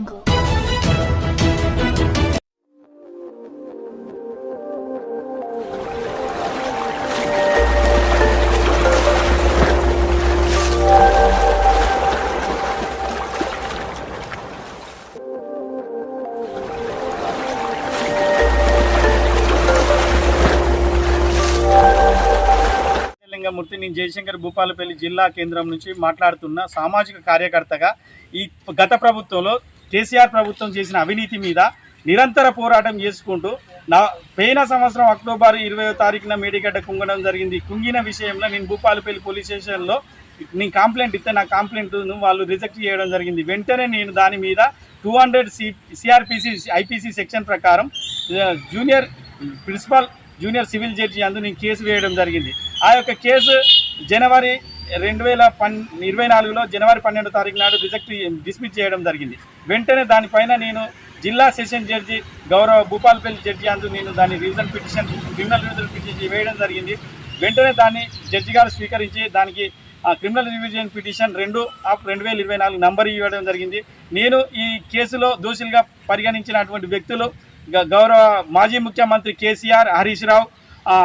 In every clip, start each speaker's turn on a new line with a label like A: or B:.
A: Jungle.
B: మూర్తి నేను జయశంకర్ భూపాలపల్లి జిల్లా కేంద్రం నుంచి మాట్లాడుతున్న సామాజిక కార్యకర్తగా ఈ గత ప్రభుత్వంలో కేసీఆర్ ప్రభుత్వం చేసిన అవినీతి మీద నిరంతర పోరాటం చేసుకుంటూ నా పోయిన సంవత్సరం అక్టోబర్ ఇరవై తారీఖున మేడిగడ్డ కుంగడం జరిగింది. కుంగిన విషయంలో నేను భూపాలపల్లి పోలీస్ స్టేషన్లో నేను కంప్లైంట్ ఇస్తే నా కంప్లైంట్ను వాళ్ళు రిజెక్ట్ చేయడం జరిగింది. వెంటనే నేను దాని మీద two hundred C CrPC IPC section ప్రకారం junior principal junior civil judge అందు నేను కేసు వేయడం జరిగింది. ఆ యొక్క కేసు జనవరి రెండు వేల పన్ ఇరవై నాలుగులో జనవరి పన్నెండు తారీఖు నాడు రిజెక్ట్ డిస్మిస్ చేయడం జరిగింది. వెంటనే దానిపైన నేను జిల్లా సెషన్ జడ్జి గౌరవ భూపాలపల్లి జడ్జి అందు నేను దాని revision petition criminal revision petition వేయడం జరిగింది. వెంటనే దాన్ని జడ్జి గారు స్వీకరించి దానికి క్రిమినల్ రివిజన్ పిటిషన్ రెండు ఆఫ్ రెండు వేల ఇరవై నాలుగు నంబర్ ఇవ్వడం జరిగింది. నేను ఈ కేసులో దోషులుగా పరిగణించినటువంటి వ్యక్తులు గ- గౌరవ మాజీ ముఖ్యమంత్రి KCR Harish Rao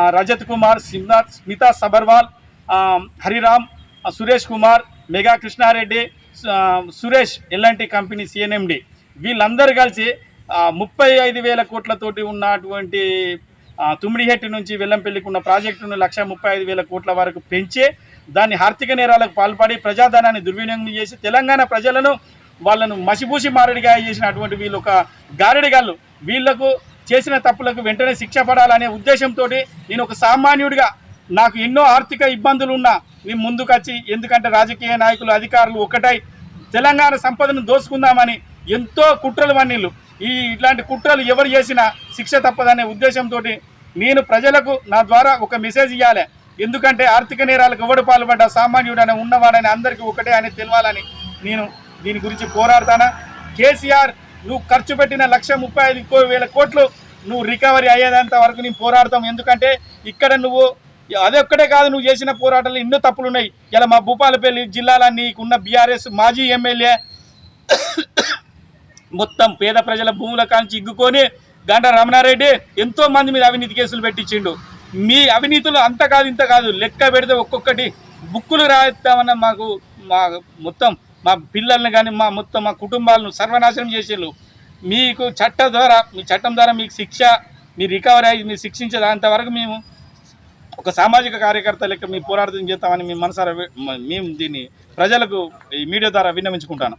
B: Rajat Kumar Smita Smita Sabharwal Hariram Suresh Kumar Megha Krishnareddy Suresh L N T company C N M D. వీళ్ళందరూ కలిసి ముప్పై ఐదు వేల కోట్లతోటి ఉన్నటువంటి తుమ్మిడిహెట్టి నుంచి వెల్లంపల్లికి ఉన్న ప్రాజెక్టును లక్ష ముప్పై ఐదు వేల కోట్ల వరకు పెంచి దాన్ని ఆర్థిక నేరాలకు పాల్పడి ప్రజాధనాన్ని దుర్వినియోగం చేసి తెలంగాణ ప్రజలను వాళ్ళను మసిపూసి మారడిగా చేసినటువంటి వీళ్ళు ఒక గారడిగాళ్ళు. వీళ్ళకు చేసిన తప్పులకు వెంటనే శిక్ష పడాలనే ఉద్దేశంతో నేను ఒక సామాన్యుడిగా నాకు ఎన్నో ఆర్థిక ఇబ్బందులు ఉన్నా నేను ముందుకొచ్చి ఎందుకంటే రాజకీయ నాయకులు అధికారులు ఒకటై తెలంగాణ సంపదను దోసుకుందామని ఎంతో కుట్రలు వన్నీళ్ళు ఈ ఇట్లాంటి కుట్రలు ఎవరు చేసినా శిక్ష తప్పదనే ఉద్దేశంతో నేను ప్రజలకు నా ద్వారా ఒక మెసేజ్ ఇవ్వాలి ఎందుకంటే ఆర్థిక నేరాలకు ఎవడు పాల్పడ్డ సామాన్యుడని ఉన్నవాడని అందరికీ ఒకటే అని తెలవాలని నేను దీని గురించి పోరాడతానా? కేసీఆర్ నువ్వు ఖర్చు పెట్టిన లక్ష ముప్పై ఐదు వేల కోట్లు నువ్వు రికవరీ అయ్యేదంత వరకు నేను పోరాడతాం. ఎందుకంటే ఇక్కడ నువ్వు అదొక్కటే కాదు నువ్వు చేసిన పోరాటాలు ఎన్నో తప్పులు ఉన్నాయి. ఇలా మా భూపాలపల్లి జిల్లాలో నీకున్న బీఆర్ఎస్ మాజీ ఎమ్మెల్యే మొత్తం పేద ప్రజల భూముల కాంచి ఇగ్గుకొని గంట రమణారెడ్డి ఎంతో మంది మీద అవినీతి కేసులు పెట్టించిండు. మీ అవినీతులు అంత కాదు ఇంత కాదు. లెక్క పెడితే ఒక్కొక్కటి బుక్కులు రాయిస్తామన్న మాకు మా మొత్తం మా పిల్లల్ని కానీ మా మొత్తం మా కుటుంబాలను సర్వనాశనం చేసేళ్ళు మీకు చట్టం ద్వారా మీ చట్టం ద్వారా మీకు శిక్ష మీ రికవరీ అయ్యి మీరు శిక్షించే దాంతవరకు మేము ఒక సామాజిక కార్యకర్త లెక్క మీ పోరాటం చేస్తామని మేము మనసారా మేము దీన్ని ప్రజలకు ఈ మీడియా ద్వారా విన్నవించుకుంటాను.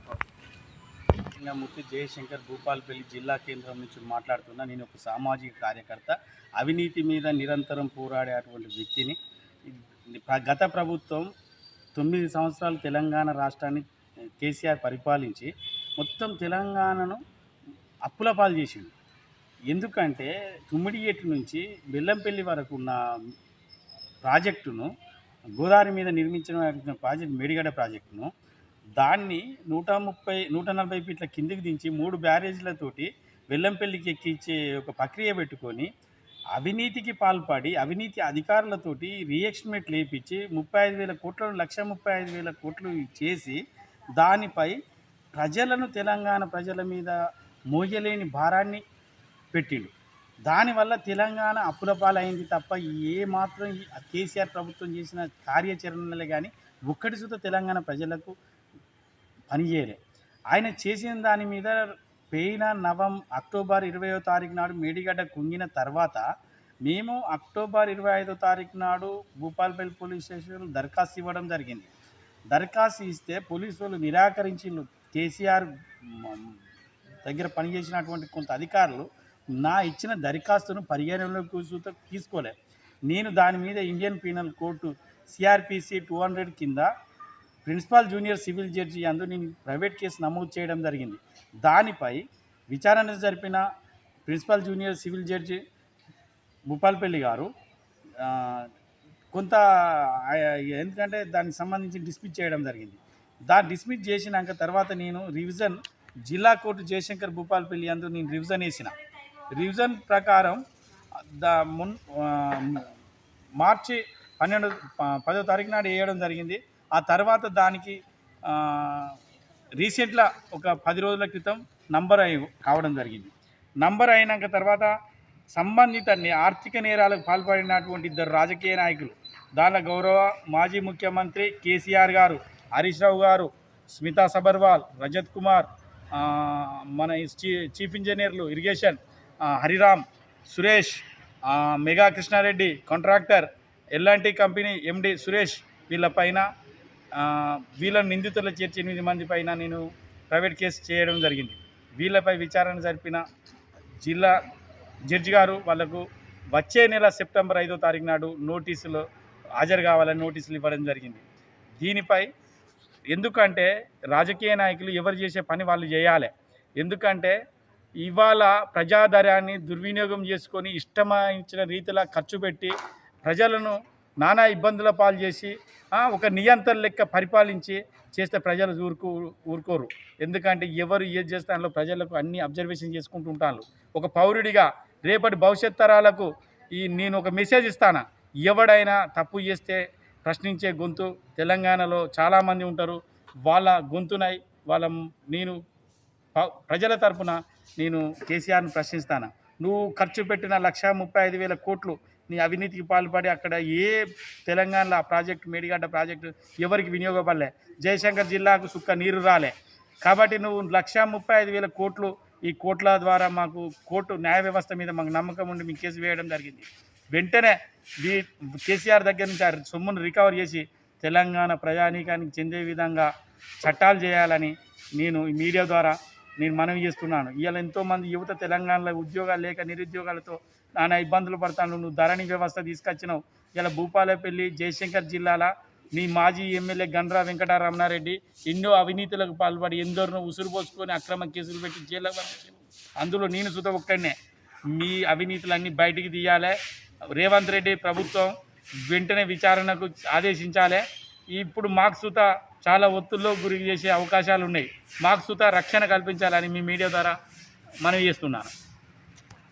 B: ముఖ్య జయశంకర్ భూపాలపల్లి జిల్లా కేంద్రం నుంచి మాట్లాడుతున్నా. నేను ఒక సామాజిక కార్యకర్త. అవినీతి మీద నిరంతరం పోరాడేటువంటి వ్యక్తిని. గత ప్రభుత్వం తొమ్మిది సంవత్సరాలు తెలంగాణ రాష్ట్రాన్ని కేసీఆర్ పరిపాలించి మొత్తం తెలంగాణను అప్పుల పాలు చేసిండు. ఎందుకంటే తుమ్మిడిగేటు నుంచి బెల్లంపల్లి వరకు ఉన్న ప్రాజెక్టును గోదావరి మీద నిర్మించిన ప్రాజెక్ట్ మేడిగడ్డ ప్రాజెక్టును దాన్ని నూట ముప్పై నూట నలభై ఫీట్ల కిందికి దించి మూడు బ్యారేజ్లతోటి వెల్లంపల్లికి ఎక్కించే ఒక ప్రక్రియ పెట్టుకొని అవినీతికి పాల్పడి అవినీతి అధికారులతోటి రిఎక్స్టిమేట్ లేపించి ముప్పై ఐదు వేల కోట్లను లక్ష ముప్పై ఐదు వేల కోట్లు చేసి దానిపై ప్రజలను తెలంగాణ ప్రజల మీద మోయలేని భారాన్ని పెట్టిండు. దానివల్ల తెలంగాణ అప్పుల పాలైంది తప్ప ఏ మాత్రం కేసీఆర్ ప్రభుత్వం చేసిన కార్యాచరణలే కానీ ఒక్కటి సుత తెలంగాణ ప్రజలకు పనిచేయలే. ఆయన చేసిన దాని మీద పోయిన నవం అక్టోబర్ ఇరవయో తారీఖు నాడు మేడిగడ్డ కుంగిన తర్వాత మేము అక్టోబర్ ఇరవై ఐదో తారీఖు నాడు భూపాల్పల్లి పోలీస్ స్టేషన్లో దరఖాస్తు ఇవ్వడం జరిగింది. దరఖాస్తు ఇస్తే పోలీసు వాళ్ళు నిరాకరించిండ్రు. కేసీఆర్ దగ్గర పనిచేసినటువంటి కొంత అధికారులు నా ఇచ్చిన దరఖాస్తును పరిగణనలోకి తీసుకోలే. నేను దాని మీద Indian penal court CrPC two hundred కింద ప్రిన్సిపల్ జూనియర్ సివిల్ జడ్జి అందు నేను ప్రైవేట్ కేసు నమోదు చేయడం జరిగింది. దానిపై విచారణ జరిపిన principal junior civil judge Bhupalpally గారు కొంత ఎందుకంటే దానికి సంబంధించి డిస్మిస్ చేయడం జరిగింది. దాన్ని డిస్మిస్ చేసినాక తర్వాత నేను రివిజన్ జిల్లా కోర్టు జయశంకర్ భూపాల్పల్లి అందు నేను రివిజన్ వేసిన. రివిజన్ ప్రకారం దా మున్ మార్చి పన్నెండు పదో తారీఖు నాడు వేయడం జరిగింది. ఆ తర్వాత దానికి ఆ, రీసెంట్గా ఒక పది రోజుల క్రితం నంబర్ అయి కావడం జరిగింది. నంబర్ అయినాక తర్వాత సంబంధిత ఆర్థిక నేరాలకు పాల్పడినటువంటి ఇద్దరు రాజకీయ నాయకులు దానిలో గౌరవ మాజీ ముఖ్యమంత్రి కేసీఆర్ గారు హరీష్ రావు గారు స్మితా సబర్వాల్ రజత్ కుమార్ మన చీ- చీఫ్ ఇంజనీర్లు irrigation Hariram Suresh Megha Krishnareddy contractor L N T company MD Suresh వీళ్ళపైన వీళ్ళ నిందితుల చేర్చి ఎనిమిది మంది పైన నేను ప్రైవేట్ కేసు చేయడం జరిగింది. వీళ్ళపై విచారణ జరిపిన జిల్లా జడ్జి గారు వాళ్ళకు వచ్చే నెల సెప్టెంబర్ ఐదో తారీఖు నాడు నోటీసులు హాజరు కావాలని నోటీసులు ఇవ్వడం జరిగింది. దీనిపై ఎందుకంటే రాజకీయ నాయకులు ఎవరు చేసే పని వాళ్ళు చేయాలి. ఎందుకంటే ఇవాళ ప్రజాధరాన్ని దుర్వినియోగం చేసుకొని ఇష్టమైన రీతిలో ఖర్చు పెట్టి ప్రజలను నానా ఇబ్బందుల పాలు చేసి ఒక నియంత్రణ లెక్క పరిపాలించి చేస్తే ప్రజలు ఊరుకు ఊరుకోరు. ఎందుకంటే ఎవరు ఏది చేస్తే ప్రజలకు అన్ని అబ్జర్వేషన్ చేసుకుంటూ ఉంటాను ఒక పౌరుడిగా రేపటి భవిష్యత్ తరాలకు ఈ నేను ఒక మెసేజ్ ఇస్తాను? ఎవడైనా తప్పు చేస్తే ప్రశ్నించే గొంతు తెలంగాణలో చాలామంది ఉంటారు. వాళ్ళ గొంతునై వాళ్ళ నేను ప- ప్రజల తరపున నేను కేసీఆర్ని ప్రశ్నిస్తాను? నువ్వు ఖర్చు పెట్టిన లక్ష ముప్పై ఐదు వేల కోట్లు నీ అవినీతికి పాల్పడి అక్కడ ఏ తెలంగాణలో ఆ ప్రాజెక్టు మేడిగడ్డ ప్రాజెక్టు ఎవరికి వినియోగపడలే? జయశంకర్ జిల్లాకు సుక్క నీరు రాలే. కాబట్టి నువ్వు లక్ష ముప్పై ఐదు వేల కోట్లు ఈ కోట్ల ద్వారా మాకు కోర్టు న్యాయ వ్యవస్థ మీద మాకు నమ్మకం ఉండి మీకు కేసు వేయడం జరిగింది. వెంటనే వీ కేసీఆర్ దగ్గర నుంచి ఆ సొమ్మును రికవర్ చేసి తెలంగాణ ప్రజానీకానికి చెందే విధంగా చట్టాలు చేయాలని నేను ఈ మీడియా ద్వారా నేను మనవి చేస్తున్నాను. ఇవాళ ఎంతోమంది యువత తెలంగాణలో ఉద్యోగాలు లేక నిరుద్యోగాలతో నానా ఇబ్బందులు పడతాను నువ్వు ధరణి వ్యవస్థ తీసుకొచ్చినావు. ఇలా భూపాలపల్లి జయశంకర్ జిల్లాల నీ మాజీ ఎమ్మెల్యే గండ్రా వెంకటరమణారెడ్డి ఎన్నో అవినీతులకు పాల్పడి ఎందరినో ఉసురు పోసుకొని అక్రమ కేసులు పెట్టి జైల్లో అందులో నేను సుత ఒక్కడనే. మీ అవినీతులన్నీ బయటికి తీయాలి. రేవంత్ రెడ్డి ప్రభుత్వం వెంటనే విచారణకు ఆదేశించాలి. ఇప్పుడు మాకు సుత చాలా ఒత్తుల్లో గురి చేసే అవకాశాలు ఉన్నాయి మాకు సుత రక్షణ కల్పించాలని మీ మీడియా ద్వారా మనవి చేస్తున్నాను.